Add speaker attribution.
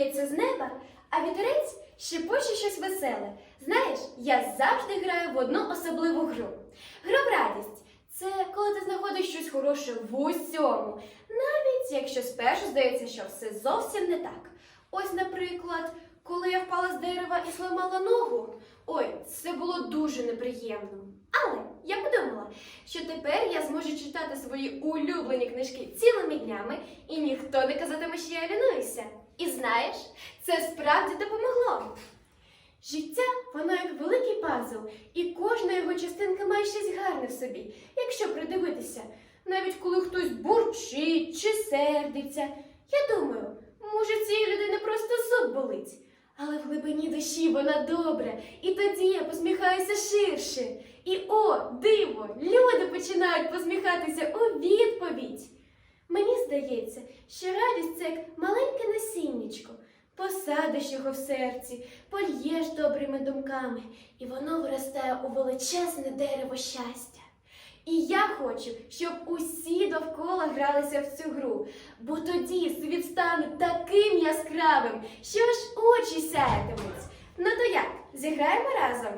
Speaker 1: лється з неба, а вітерець шепоче щось веселе. Знаєш, я завжди граю в одну особливу гру. Гру в радість. Це коли ти знаходиш щось хороше в усьому, навіть якщо спершу здається, що все зовсім не так. Ось, наприклад, коли я впала з дерева і зламала ногу. Ой, це було дуже неприємно. Але я подумала, що тепер я зможу читати свої улюблені книжки цілими днями, і ніхто не казатиме, що я лінуюся. І знаєш, це справді допомогло. Життя, воно як великий пазл, і кожна його частинка має щось гарне в собі, якщо придивитися. Навіть коли хтось бурчить чи сердиться. Я думаю, може, цієї людини просто зуб болить. Але в глибині душі вона добра, і тоді я посміхаюся ширше. І о, диво! Люди починають посміхатися у відповідь. Мені здається, що радість це як маленьке насіннячко. Посадиш його в серці, польєш добрими думками, і воно виростає у величезне дерево щастя. І я хочу, щоб усі довкола гралися в цю гру, бо тоді світ стане таким яскравим, що аж очі сяятимуть. Ну то як, зіграємо разом?